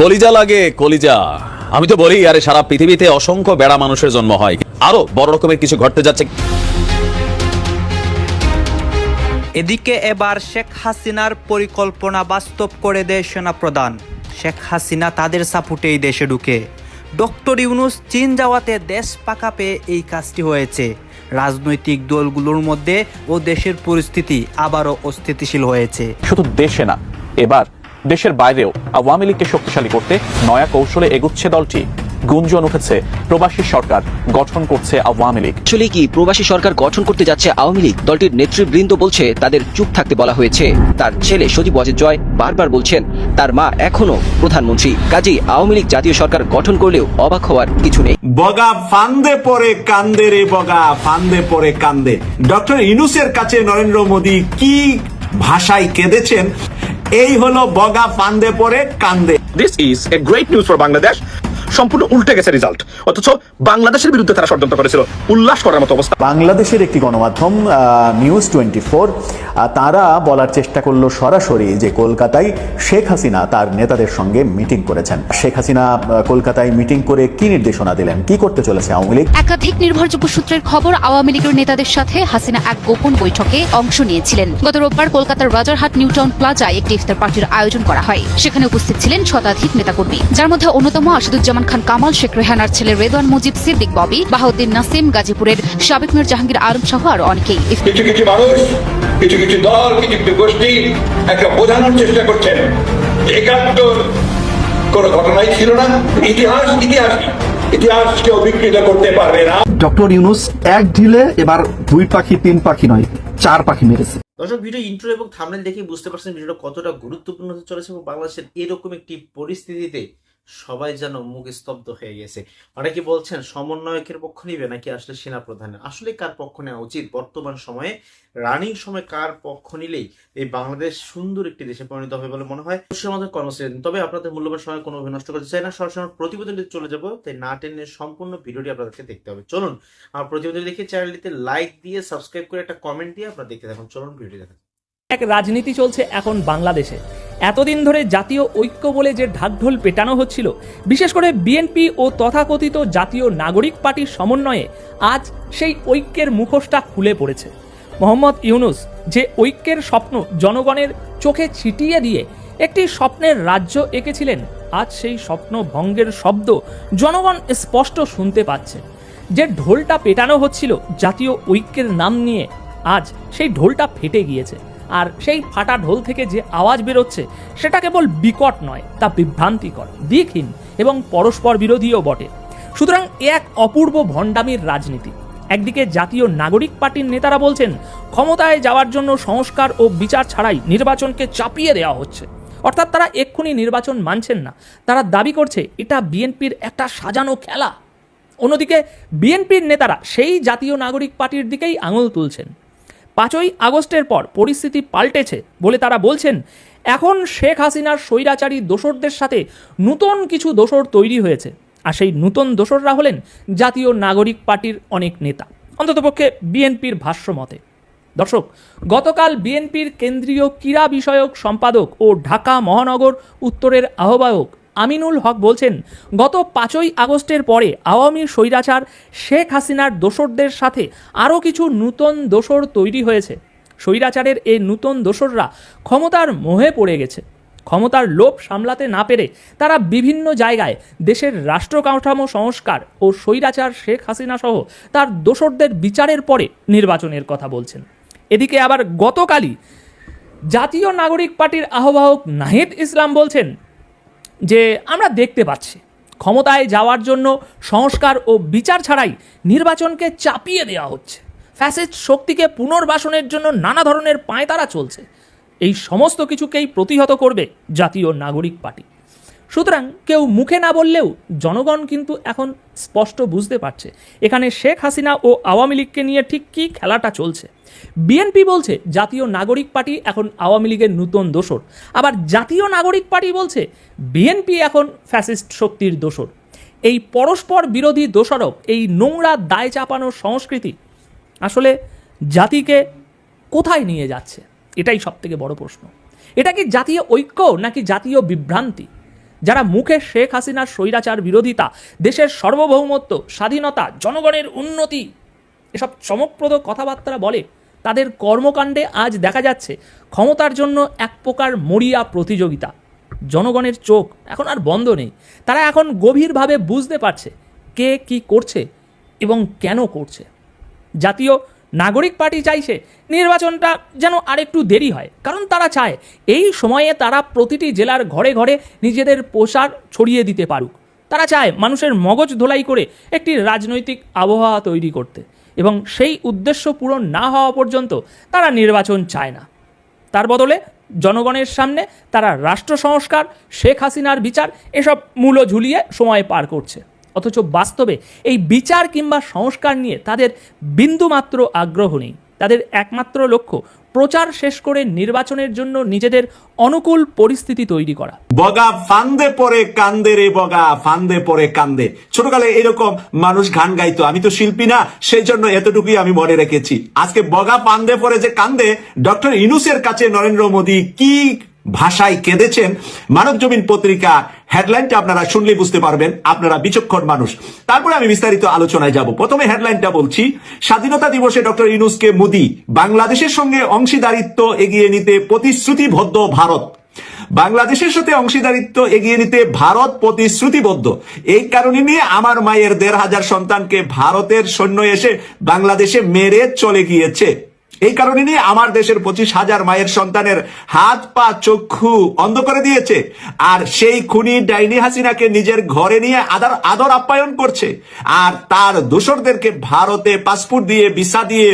কলিজা লাগে কলিজা। আমি তো বলি আরে সারা পৃথিবীতে অসংখ্য বেড়া মানুষের জন্ম হয়। আরও বড় রকমের কিছু ঘটতে যাচ্ছে। এদিকে এবার শেখ হাসিনার পরিকল্পনা বাস্তব করে দেয় সেনাপ্রধান। শেখ হাসিনা তাদের সাপোর্টেই দেশে ঢুকে। ডক্টর ইউনুস চীন যাওয়াতে দেশ পাকা পেয়ে এই কাজটি হয়েছে। রাজনৈতিক দলগুলোর মধ্যে ও দেশের পরিস্থিতি আবারও অস্থিতিশীল হয়েছে। শুধু দেশে না এবার দেশের বাইরেও আওয়ামী লীগকে শক্তিশালী করতে নয়া কৌশলে এগুচ্ছে দলটি। গুঞ্জন উঠেছে প্রবাসী সরকার গঠন করছে আওয়ামী লীগ। আসলে কি প্রবাসী সরকার গঠন করতে যাচ্ছে আওয়ামী লীগ? দলটির নেতৃবৃন্দ বলছে তাদের চুপ থাকতে বলা হয়েছে। তার ছেলে সজীব ওয়াজেদ জয় বারবার বলছেন তার মা এখনও প্রধানমন্ত্রী। কাজেই আওয়ামী লীগ জাতীয় সরকার গঠন করলেও অবাক হওয়ার কিছু নেই। বগা ফান্দে পরে কান্দে রে বগা ফান্দে পরে কান্দে। ডক্টর ইনুসের কাছে নরেন্দ্র মোদী কি ভাষায় কেঁদেছেন? এই হলো বগা ফান্দে পরে কান্দে। This is a great news for Bangladesh সম্পূর্ণ উল্টে গেছে রেজাল্ট অথচ বাংলাদেশের বিরুদ্ধে তারা ষড়যন্ত্র করেছিল। উল্লাস করার মতো অবস্থা। বাংলাদেশের একটি গণমাধ্যম নিউজ টোয়েন্টি ফোর তারা বলার চেষ্টা করল সরাসরি যে কলকাতায় শেখ হাসিনা তার নেতাদের সঙ্গে মিটিং করেছেন। শেখ হাসিনা কলকাতায় মিটিং করে কি নির্দেশনা দিলেন? কি করতে চলেছে আওয়ামী লীগ? একাধিক নির্ভরযোগ্য সূত্রের খবর আওয়ামী লীগের নেতাদের সাথে হাসিনা এক গোপন বৈঠকে অংশ নিয়েছিলেন। গত রোববার কলকাতার রাজারহাট নিউটাউন প্লাজায় একটি ইফতার পার্টির আয়োজন করা হয়। সেখানে উপস্থিত ছিলেন শতাধিক নেতাকর্মী যার মধ্যে অন্যতম আসাদুজ্জামান খান কামাল শেখ রেহানার ছেলে রেদওয়ান মুজিব সিদ্দিক ববি বাহাউদ্দিন নাসিম গাজীপুরের সাবেক মেয়র জাহাঙ্গীর আলম সহ আরও অনেকেই। কিছু কিছু মানুষ কিছু কিছু দল কিছু কিছু গোষ্ঠী একটা বোঝানোর চেষ্টা করছেন একাত্তর কোন ঘটনাই ছিল না। ইতিহাস ইতিহাস ইতিহাস কেউ করতে পারবে না। ডক্টর ইউনুস এক ঢিলে এবার দুই পাখি তিন পাখি নয় চার পাখি মেরেছে। দর্শক ভিডিও ইন্ট্রো এবং থামনেল দেখে বুঝতে পারছেন ভিডিওটা কতটা গুরুত্বপূর্ণ হতে চলেছে এবং বাংলাদেশের এরকম একটি পরিস্থিতিতে সবাই যেন মুখ স্তব্ধ হয়ে গেছে। অনেকে বলছেন, সমন্বয়কের পক্ষ নিবে নাকি আসলে সেনা প্রধানের আসলে কার পক্ষ নেওয়া উচিত? বর্তমান সময়ে রানিং সময় কার পক্ষ নিলেই এই বাংলাদেশ সুন্দর একটি দেশে পরিণত হবে বলে মনে হয়? অবশ্যই আমাদের কর্মসূচি। তবে আপনাদের মূল্যবান সময় কোনো নষ্ট করতে চাই না। সরাসরি প্রতিবেদনটি চলে যাব। তাই না টেনে সম্পূর্ণ ভিডিওটি আপনাদেরকে দেখতে হবে। চলুন, আমার প্রতিবেদন দেখে চ্যানেলটিতে লাইক দিয়ে সাবস্ক্রাইব করে একটা কমেন্ট দিয়ে আপনারা দেখতে থাকুন। চলুন ভিডিও দেখা যাক। এক রাজনীতি চলছে এখন বাংলাদেশে। এতদিন ধরে জাতীয় ঐক্য বলে যে ঢাকঢোল পেটানো হচ্ছিল, বিশেষ করে বিএনপি ও তথাকথিত জাতীয় নাগরিক পার্টির সমন্বয়ে আজ সেই ঐক্যের মুখোশটা খুলে পড়েছে। মোহাম্মদ ইউনুস যে ঐক্যের স্বপ্ন জনগণের চোখে ছিটিয়ে দিয়ে একটি স্বপ্নের রাজ্য এঁকেছিলেন, আজ সেই স্বপ্ন ভঙ্গের শব্দ জনগণ স্পষ্ট শুনতে পাচ্ছে। যে ঢোলটা পেটানো হচ্ছিল জাতীয় ঐক্যের নাম নিয়ে, আজ সেই ঢোলটা ফেটে গিয়েছে। আর সেই ফাটা ঢোল থেকে যে আওয়াজ বেরোচ্ছে, সেটা কেবল বিকট নয়, তা বিভ্রান্তিকর, দিকহীন এবং পরস্পর বিরোধীও বটে। সুতরাং এ এক অপূর্ব ভণ্ডামির রাজনীতি। একদিকে জাতীয় নাগরিক পার্টির নেতারা বলছেন, ক্ষমতায় যাওয়ার জন্য সংস্কার ও বিচার ছাড়াই নির্বাচনকে চাপিয়ে দেওয়া হচ্ছে। অর্থাৎ তারা এক্ষুনি নির্বাচন মানছেন না। তারা দাবি করছে, এটা বিএনপির একটা সাজানো খেলা। অন্যদিকে বিএনপির নেতারা সেই জাতীয় নাগরিক পার্টির দিকেই আঙুল তুলছেন। পাঁচই আগস্টের পর পরিস্থিতি পাল্টেছে বলে তারা বলছেন, এখন শেখ হাসিনার স্বৈরাচারী দোসরদের সাথে নূতন কিছু দোসর তৈরি হয়েছে। আর সেই নূতন দোসররা হলেন জাতীয় নাগরিক পার্টির অনেক নেতা। অন্ততপক্ষে বিএনপির ভাষ্য মতে। দর্শক, গতকাল বিএনপির কেন্দ্রীয় ক্রীড়া বিষয়ক সম্পাদক ও ঢাকা মহানগর উত্তরের আহ্বায়ক আমিনুল হক বলছেন, গত পাঁচই আগস্টের পরে আওয়ামী স্বৈরাচার শেখ হাসিনার দোসরদের সাথে আরও কিছু নূতন দোসর তৈরি হয়েছে। স্বৈরাচারের এই নূতন দোসররা ক্ষমতার মোহে পড়ে গেছে। ক্ষমতার লোভ সামলাতে না পেরে তারা বিভিন্ন জায়গায় দেশের রাষ্ট্র কাঠামো সংস্কার ও স্বৈরাচার শেখ হাসিনা সহ তার দোসরদের বিচারের পরে নির্বাচনের কথা বলছেন। এদিকে আবার গতকালই জাতীয় নাগরিক পার্টির আহ্বায়ক নাহিদ ইসলাম বলছেন যে আমরা দেখতে পাচ্ছি, ক্ষমতায় যাওয়ার জন্য সংস্কার ও বিচার ছাড়াই নির্বাচনকে চাপিয়ে দেওয়া হচ্ছে। ফ্যাসেজ শক্তিকে পুনর্বাসনের জন্য নানা ধরনের পায়তারা চলছে। এই সমস্ত কিছুকেই প্রতিহত করবে জাতীয় নাগরিক পার্টি। সুতরাং কেউ মুখে না বললেও জনগণ কিন্তু এখন স্পষ্ট বুঝতে পারছে। এখানে শেখ হাসিনা ও আওয়ামী লীগকে নিয়ে ঠিক কী খেলাটা চলছে? বিএনপি বলছে জাতীয় নাগরিক পার্টি এখন আওয়ামী লীগের নূতন দোসর। আবার জাতীয় নাগরিক পার্টি বলছে বিএনপি এখন ফ্যাসিস্ট শক্তির দোসর। এই পরস্পর বিরোধী দোষারোপ, এই নোংরা দায় চাপানোর সংস্কৃতি আসলে জাতিকে কোথায় নিয়ে যাচ্ছে? এটাই সব থেকে বড় প্রশ্ন। এটা কি জাতীয় ঐক্য নাকি জাতীয় বিভ্রান্তি? যারা মুখে শেখ হাসিনার স্বৈরাচার বিরোধিতা, দেশের সার্বভৌমত্ব, স্বাধীনতা, জনগণের উন্নতি এসব চমকপ্রদ কথাবার্তা বলে তাদের কর্মকাণ্ডে আজ দেখা যাচ্ছে ক্ষমতার জন্য এক প্রকার মরিয়া প্রতিযোগিতা। জনগণের চোখ এখন আর বন্ধ নেই। তারা এখন গভীরভাবে বুঝতে পারছে কে কি করছে এবং কেন করছে। জাতীয় নাগরিক পার্টি চাইছে, নির্বাচনটা যেন আরেকটু দেরি হয়। কারণ তারা চায়, এই সময়ে তারা প্রতিটি জেলার ঘরে ঘরে নিজেদের প্রসার ছড়িয়ে দিতে পারুক। তারা চায় মানুষের মগজ ধোলাই করে একটি রাজনৈতিক আবহাওয়া তৈরি করতে এবং সেই উদ্দেশ্য পূরণ না হওয়া পর্যন্ত তারা নির্বাচন চায় না। তার বদলে জনগণের সামনে তারা রাষ্ট্র সংস্কার, শেখ হাসিনার বিচার, এসব মূল্য ঝুলিয়ে সময় পার করছে। অথচ বাস্তবে এই বিচার কিংবা সংস্কার নিয়ে তাদের বিন্দুমাত্র আগ্রহ নেই। তাদের একমাত্র লক্ষ্য প্রচার শেষ করে নির্বাচনের জন্য নিজেদের অনুকূল পরিস্থিতি তৈরি করা। বগা ফান্দে পরে কান্দে রে বগা, ফান্দে পরে কান্দে। ছোটকালে এরকম মানুষ গান গাইতো। আমি তো শিল্পী না সেই জন্য এতটুকুই আমি মনে রেখেছি। আজকে বগা ফান্দে পরে যে কান্দে, ডক্টর ইনুসের কাছে নরেন্দ্র মোদী কি ভাষায় কেঁদেছেন। মানব জমিন পত্রিকা হেডলাইনটা আপনারা শুনলে বুঝতে পারবেন, আপনারা বিচক্ষণ মানুষ। তারপরে আমি বিস্তারিত আলোচনায় যাব। প্রথমে হেডলাইনটা বলছি, স্বাধীনতা দিবসে ডক্টর ইনুসকে মোদি বাংলাদেশের সঙ্গে অংশীদারিত্ব এগিয়ে নিতে প্রতিশ্রুতিবদ্ধ ভারত। বাংলাদেশের সাথে অংশীদারিত্ব এগিয়ে নিতে ভারত প্রতিশ্রুতিবদ্ধ। এই কারণে নিয়ে আমার মায়ের দেড় হাজার সন্তানকে ভারতের সৈন্য এসে বাংলাদেশে মেরে চলে গিয়েছে। এই কারণে নিয়ে আমার দেশের পঁচিশ হাজার মায়ের সন্তানের হাত, পা, চক্ষু অন্ধ করে দিয়েছে। আর সেই খুনি ডাইনি হাসিনাকে নিজের ঘরে নিয়ে আদর আদর আপ্যায়ন করছে। আর তার দোসরদেরকে ভারতে পাসপোর্ট দিয়ে, ভিসা দিয়ে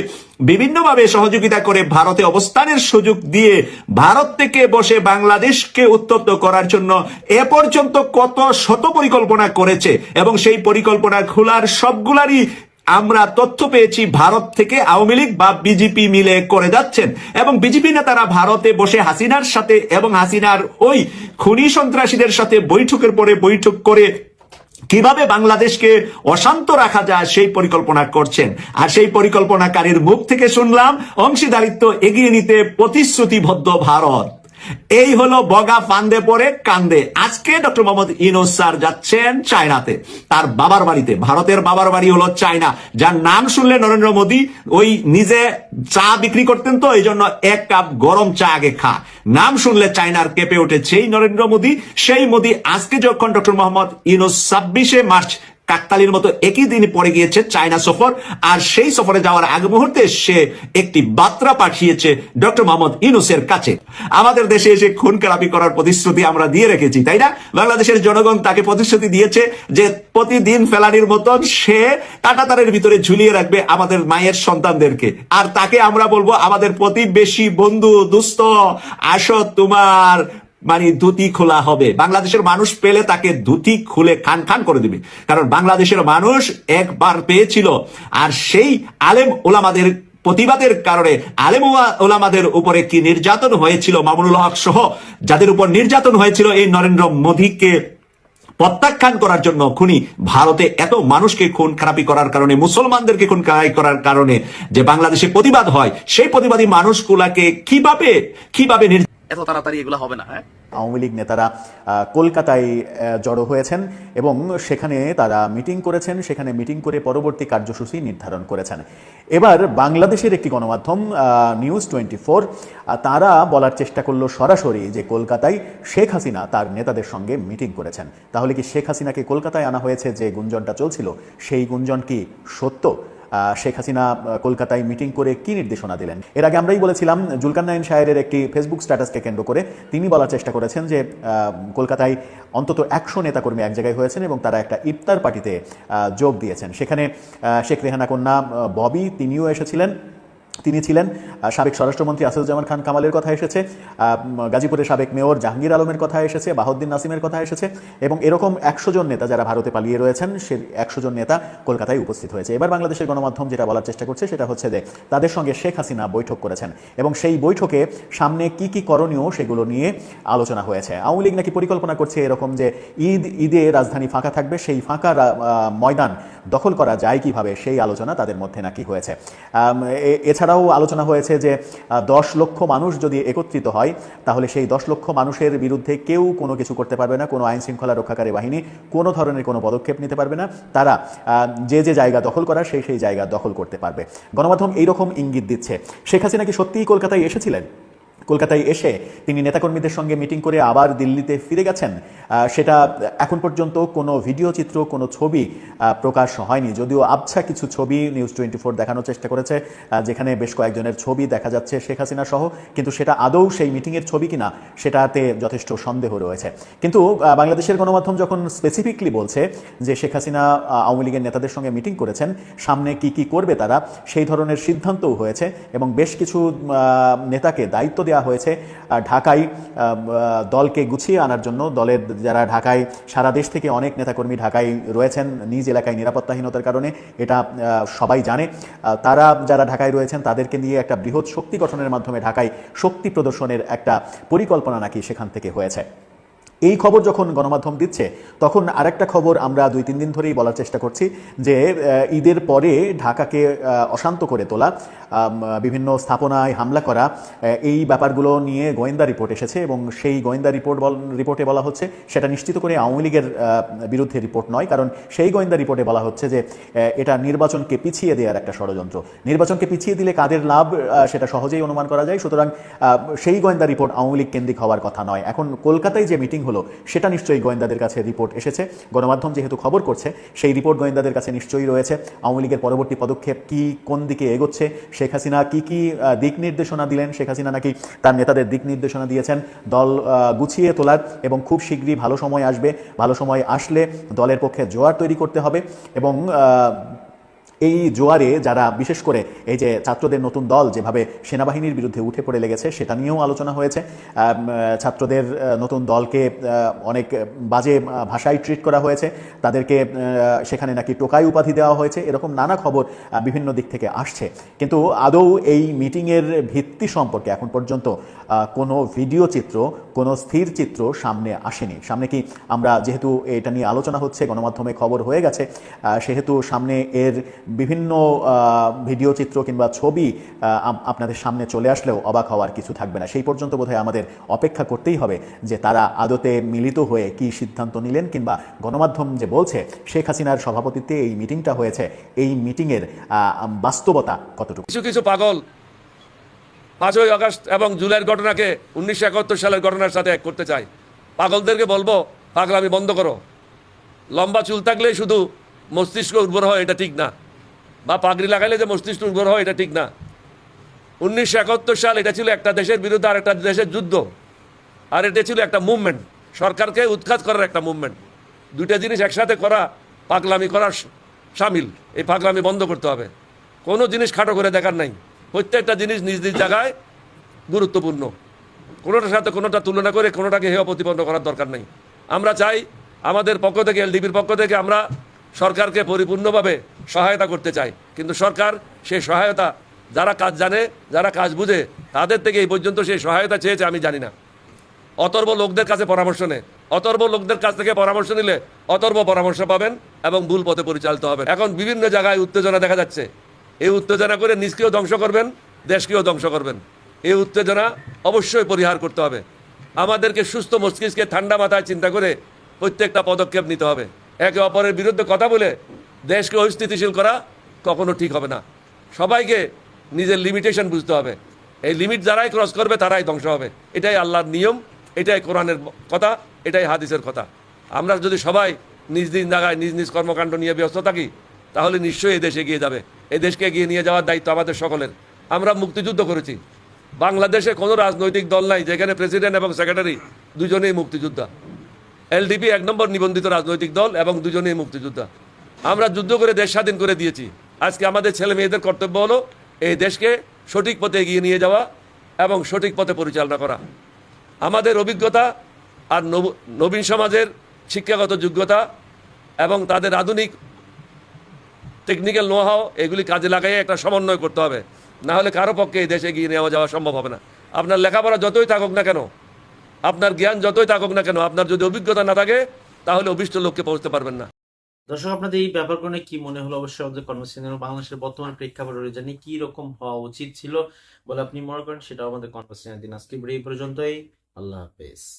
বিভিন্নভাবে সহযোগিতা করে ভারতে অবস্থানের সুযোগ দিয়ে ভারত থেকে বসে বাংলাদেশকে উত্তপ্ত করার জন্য এ পর্যন্ত কত শত পরিকল্পনা করেছে। এবং সেই পরিকল্পনা খোলার সবগুলারই আমরা তথ্য পেয়েছি ভারত থেকে আওয়ামী লীগ বা বিজেপি মিলে করে যাচ্ছেন। এবং বিজেপি নেতারা ভারতে বসে হাসিনার সাথে এবং হাসিনার ওই খুনি সন্ত্রাসীদের সাথে বৈঠকের পরে বৈঠক করে কীভাবে বাংলাদেশকে অশান্ত রাখা যায় সেই পরিকল্পনা করছেন। আর সেই পরিকল্পনাকারীর মুখ থেকে শুনলাম, অংশীদারিত্ব এগিয়ে নিতে প্রতিশ্রুতিবদ্ধ ভারত। এই হলো বগা ফান্দে পড়ে কান্দে। আজকে ডক্টর মোহাম্মদ ইনোজ স্যার যাচ্ছেন চায়নাতে। তার বাবার বাড়িতে। ভারতের বাবার বাড়ি হলো চায়না। যার নাম শুনলে নরেন্দ্র মোদী ওই নিজে চা বিক্রি করতেন তো এই জন্য এক কাপ গরম চা আগে খা। নাম শুনলে চায়নার কেঁপে ওঠেছে এই নরেন্দ্র মোদী। সেই মোদী আজকে যখন ডক্টর মোহাম্মদ ইনোজ ছাব্বিশে মার্চ কাকতালির মতো একই দিন পড়ে গিয়েছে চায়না সফর। আর সেই সফরে যাওয়ার আগ মুহূর্তে সে একটি বার্তা পাঠিয়েছে ডক্টর মোহাম্মদ ইউনুসের কাছে। আমাদের দেশে এসে খুন খারাপি করার প্রতিশ্রুতি আমরা দিয়ে রেখেছি, তাই না? বাংলাদেশের জনগণ তাকে প্রতিশ্রুতি দিয়েছে যে প্রতিদিন ফেলানির মতন সে কাটাতারের ভিতরে ঝুলিয়ে রাখবে আমাদের মায়ের সন্তানদেরকে। আর তাকে আমরা বলব, আমাদের প্রতিবেশী বন্ধু, দুস্থ আসো তোমার মানে ধুতি খোলা হবে। বাংলাদেশের মানুষ পেলে তাকে ধুতি খুলে খান খান করে দিবে। কারণ বাংলাদেশের মানুষ একবার পেয়েছিল। আর সেই আলেম ওলামাদের প্রতিবাদের কারণে আলেম ওলামাদের উপরে কি নির্যাতন হয়েছিল? মামুনুল হক সহ যাদের উপর নির্যাতন হয়েছিল, এই নরেন্দ্র মোদীকে প্রত্যাখ্যান করার জন্য খুনি ভারতে এত মানুষকে খুন খারাপি করার কারণে, মুসলমানদেরকে খুন খারাপি করার কারণে যে বাংলাদেশে প্রতিবাদ হয়, সেই প্রতিবাদী মানুষগুলাকে কীভাবে কীভাবে এত তাড়াতাড়ি এগুলো হবে না হ্যাঁ? আওয়ামী লীগ নেতারা কলকাতায় জড়ো হয়েছেন এবং সেখানে তারা মিটিং করেছেন, সেখানে মিটিং করে পরবর্তী কার্যসূচি নির্ধারণ করেছেন। এবার বাংলাদেশের একটি গণমাধ্যম নিউজ টোয়েন্টি ফোর তারা বলার চেষ্টা করল সরাসরি যে কলকাতায় শেখ হাসিনা তার নেতাদের সঙ্গে মিটিং করেছেন। তাহলে কি শেখ হাসিনাকে কলকাতায় আনা হয়েছে যে গুঞ্জনটা চলছিল? সেই গুঞ্জন কি সত্য? শেখ হাসিনা কলকাতায় মিটিং করে কি নির্দেশনা দিলেন? এর আগে আমরাই বলেছিলাম জুলকান্নায়ন শায়ের একটি ফেসবুক স্ট্যাটাসকে কেন্দ্র করে তিনি বলার চেষ্টা করেছেন যে কলকাতায় অন্তত একশো নেতাকর্মী এক জায়গায় হয়েছেন এবং তারা একটা ইফতার পার্টিতে যোগ দিয়েছেন। সেখানে শেখ রেহানা কন্যা ববি তিনিও এসেছিলেন। তিনি ছিলেন সাবেক স্বরাষ্ট্রমন্ত্রী আসাদুজ্জামান খান কামালের কথা এসেছে গাজীপুরের সাবেক মেয়র জাহাঙ্গীর আলমের কথা এসেছে, বাহাউদ্দিন নাসিমের কথা এসেছে, এবং এরকম একশো জন নেতা যারা ভারতে পালিয়ে রয়েছেন, সে একশো জন নেতা কলকাতায় উপস্থিত হয়েছে। এবার বাংলাদেশের গণমাধ্যম যেটা বলার চেষ্টা করছে সেটা হচ্ছে যে, তাদের সঙ্গে শেখ হাসিনা বৈঠক করেছেন, এবং সেই বৈঠকে সামনে কি কি করণীয় সেগুলো নিয়ে আলোচনা হয়েছে। আওয়ামী লীগ নাকি পরিকল্পনা করছে এরকম যে, ঈদ, ঈদে রাজধানী ফাঁকা থাকবে, সেই ফাঁকা ময়দান দখল করা যায় কীভাবে সেই আলোচনা তাদের মধ্যে নাকি হয়েছে। এছাড়াও আলোচনা হয়েছে যে দশ লক্ষ মানুষ যদি একত্রিত হয়, তাহলে সেই দশ লক্ষ মানুষের বিরুদ্ধে কেউ কোনো কিছু করতে পারবে না, কোনো আইন শৃঙ্খলা রক্ষাকারী বাহিনী কোনো ধরনের কোনো পদক্ষেপ নিতে পারবে না। তারা যে যে জায়গা দখল করার সেই সেই জায়গা দখল করতে পারবে। গণমাধ্যম এইরকম ইঙ্গিত দিচ্ছে। শেখ হাসিনা কি সত্যিই কলকাতায় এসেছিলেন? কলকাতায় এসে তিনি নেতাকর্মীদের সঙ্গে মিটিং করে আবার দিল্লিতে ফিরে গেছেন। সেটা এখন পর্যন্ত কোনো ভিডিও চিত্র, কোনো ছবি প্রকাশ হয়নি। যদিও আবছা কিছু ছবি নিউজ টোয়েন্টি ফোর দেখানোর চেষ্টা করেছে যেখানে বেশ কয়েকজনের ছবি দেখা যাচ্ছে শেখ হাসিনা সহ, কিন্তু সেটা আদৌ সেই মিটিংয়ের ছবি কিনা সেটাতে যথেষ্ট সন্দেহ রয়েছে। কিন্তু বাংলাদেশের গণমাধ্যম যখন স্পেসিফিকলি বলছে যে শেখ হাসিনা আওয়ামী লীগের নেতাদের সঙ্গে মিটিং করেছেন, সামনে কি কি করবে তারা, সেই ধরনের সিদ্ধান্তও হয়েছে এবং বেশ কিছু নেতাকে দায়িত্ব দেওয়া হয়েছে। আহ, ঢাকায় দলকে গুছিয়ে আনার জন্য দলের যারা ঢাকায় সারা দেশ থেকে অনেক নেতাকর্মী ঢাকায় রয়েছেন নিজ এলাকায় নিরাপত্তাহীনতার কারণে এটা সবাই জানে। তারা যারা ঢাকায় রয়েছেন তাদেরকে নিয়ে একটা বৃহৎ শক্তি গঠনের মাধ্যমে ঢাকায় শক্তি প্রদর্শনের একটা পরিকল্পনা নাকি সেখান থেকে হয়েছে। এই খবর যখন গণমাধ্যম দিচ্ছে, তখন আরেকটা খবর আমরা দুই, তিন দিন ধরেই বলার চেষ্টা করছি যে ঈদের পরে ঢাকাকে অশান্ত করে তোলা বিভিন্ন স্থাপনায় হামলা করা এই ব্যাপারগুলো নিয়ে গোয়েন্দা রিপোর্ট এসেছে এবং সেই গোয়েন্দা রিপোর্ট রিপোর্টে বলা হচ্ছে, সেটা নিশ্চিত করে আওয়ামী লীগের বিরুদ্ধে রিপোর্ট নয়, কারণ সেই গোয়েন্দা রিপোর্টে বলা হচ্ছে যে এটা নির্বাচনকে পিছিয়ে দেওয়ার একটা ষড়যন্ত্র। নির্বাচনকে পিছিয়ে দিলে কাদের লাভ সেটা সহজেই অনুমান করা যায়, সুতরাং সেই গোয়েন্দা রিপোর্ট আওয়ামী লীগ কেন্দ্রিক হওয়ার কথা নয়। এখন কলকাতায় যে মিটিং হলো, সেটা নিশ্চয়ই গোয়েন্দাদের কাছে রিপোর্ট এসেছে। গণমাধ্যম যেহেতু খবর করছে, সেই রিপোর্ট গোয়েন্দাদের কাছে নিশ্চয়ই রয়েছে। আওয়ামী লীগের পরবর্তী পদক্ষেপ কি, কোন দিকে এগোচ্ছে, শেখ হাসিনা কি কি দিক নির্দেশনা দিলেন? শেখ হাসিনা নাকি তার নেতাদের দিক নির্দেশনা দিয়েছেন? দল গুছিয়ে তোলার এবং খুব শীঘ্রই ভালো সময় আসবে। ভালো সময় আসলে দলের পক্ষে জোয়ার তৈরি করতে হবে এবং এই জোয়ারে যারা, বিশেষ করে এই যে ছাত্রদের নতুন দল যেভাবে সেনাবাহিনীর বিরুদ্ধে উঠে পড়ে লেগেছে, সেটা নিয়েও আলোচনা হয়েছে। ছাত্রদের নতুন দলকে অনেক বাজে ভাষায় ট্রিট করা হয়েছে। তাদেরকে সেখানে নাকি টোকাই উপাধি দেওয়া হয়েছে। এরকম নানা খবর বিভিন্ন দিক থেকে আসছে। কিন্তু আদৌ এই মিটিংয়ের ভিত্তি সম্পর্কে এখন পর্যন্ত কোনো ভিডিও চিত্র, কোনো স্থির চিত্র সামনে আসেনি। সামনে কি আমরা, যেহেতু এটা নিয়ে আলোচনা হচ্ছে, গণমাধ্যমে খবর হয়ে গেছে সেহেতু সামনে এর বিভিন্ন ভিডিও চিত্র কিংবা ছবি আপনাদের সামনে চলে আসলেও অবাক হওয়ার কিছু থাকবে না। সেই পর্যন্ত বোধহয় আমাদের অপেক্ষা করতেই হবে যে তারা আদতে মিলিত হয়ে কি সিদ্ধান্ত নিলেন কিংবা গণমাধ্যম যে বলছে, শেখ হাসিনার সভাপতিত্বে এই মিটিংটা হয়েছে। এই মিটিংয়ের বাস্তবতা কতটুকু? কিছু কিছু পাগল পাঁচই আগস্ট এবং জুলাইয়ের ঘটনাকে উনিশশো একাত্তর সালের ঘটনার সাথে এক করতে চাই পাগলদেরকে বলব, পাগলামি বন্ধ করো। লম্বা চুল থাকলেই শুধু মস্তিষ্ক উর্বর হয়, এটা ঠিক না। বা পাগড়ি লাগাইলে যে মস্তিষ্ক উর্বর হয়, এটা ঠিক না। উনিশশো একাত্তর সাল এটা ছিল একটা দেশের বিরুদ্ধে আর একটা দেশের যুদ্ধ। আর এটা ছিল একটা মুভমেন্ট। সরকারকে উৎখাত করার একটা মুভমেন্ট। দুইটা জিনিস একসাথে করা, পাগলামি করার সামিল। এই পাগলামি বন্ধ করতে হবে। কোনো জিনিস খাটো করে দেখার নাই। প্রত্যেকটা জিনিস নিজ নিজ জায়গায় গুরুত্বপূর্ণ। কোনোটার সাথে কোনোটা তুলনা করে কোনোটাকে হেয় প্রতিপন্ন করার দরকার নেই। আমরা চাই আমাদের পক্ষ থেকে এলডিপির পক্ষ থেকে আমরা সরকারকে পরিপূর্ণভাবে সহায়তা করতে চাই কিন্তু সরকার সেই সহায়তা, যারা কাজ জানে, যারা কাজ বুঝে, তাদের থেকে এই পর্যন্ত সেই সহায়তা চেয়েছে আমি জানি না। অতর্ব লোকদের কাছে পরামর্শ নেয় অতর্ব লোকদের কাছ থেকে পরামর্শ নিলে অতর্ব পরামর্শ পাবেন এবং ভুল পথে পরিচালিত হবেন। এখন বিভিন্ন জায়গায় উত্তেজনা দেখা যাচ্ছে। এই উত্তেজনা করে নিজকেও ধ্বংস করবেন, দেশকেও ধ্বংস করবেন। এই উত্তেজনা অবশ্যই পরিহার করতে হবে। আমাদেরকে সুস্থ মস্তিষ্কে ঠান্ডা মাথায় চিন্তা করে প্রত্যেকটা পদক্ষেপ নিতে হবে। একে অপরের বিরুদ্ধে কথা বলে দেশকে অস্থিতিশীল করা কখনো ঠিক হবে না। সবাইকে নিজের লিমিটেশন বুঝতে হবে। এই লিমিট যারাই ক্রস করবে, তারাই ধ্বংস হবে। এটাই আল্লাহর নিয়ম, এটাই কোরআনের কথা, এটাই হাদিসের কথা। আমরা যদি সবাই নিজ নিজ জায়গায়, নিজ নিজ কর্মকাণ্ড নিয়ে ব্যস্ত থাকি, তাহলে নিশ্চয়ই এই এগিয়ে যাবে। এই দেশকে এগিয়ে নিয়ে যাওয়ার দায়িত্ব আমাদের সকলের। আমরা মুক্তিযুদ্ধ করেছি। বাংলাদেশে কোনো রাজনৈতিক দল নাই, যেখানে প্রেসিডেন্ট এবং সেক্রেটারি দুজনেই মুক্তিযোদ্ধা। এলডিপি এক নম্বর নিবন্ধিত রাজনৈতিক দল এবং দুজনেই মুক্তিযোদ্ধা। আমরা যুদ্ধ করে দেশ স্বাধীন করে দিয়েছি। আজকে আমাদের ছেলে মেয়েদের কর্তব্য হলো এই দেশকে সঠিক পথে এগিয়ে নিয়ে যাওয়া এবং সঠিক পথে পরিচালনা করা। আমাদের অভিজ্ঞতা আর নব- নবীন সমাজের শিক্ষাগত যোগ্যতা এবং তাদের আধুনিক টেকনিক্যাল নোহাও এগুলি কাজে লাগাই একটা সমন্বয় করতে হবে। না হলে কারও পক্ষে এই দেশে এগিয়ে নেওয়া যাওয়া সম্ভব হবে না। আপনার লেখাপড়া যতই থাকুক না কেন, আপনার জ্ঞান যতই থাকুক না কেন, আপনার যদি অভিজ্ঞতা না থাকে, তাহলে অভিষ্ট লোককে পৌঁছতে পারবেন না। দর্শক, আপনাদের এই ব্যাপারগুলো কি মনে হলো? অবশ্যই আমাদের কনভার্সেশন বাংলাদেশের বর্তমান প্রেক্ষাপট জানি কি রকম হওয়া উচিত ছিল বলে আপনি মনে করেন? সেটাও আমাদের কনভার্সেশনের দিন আজকে এই পর্যন্তই। আল্লাহ হাফেজ।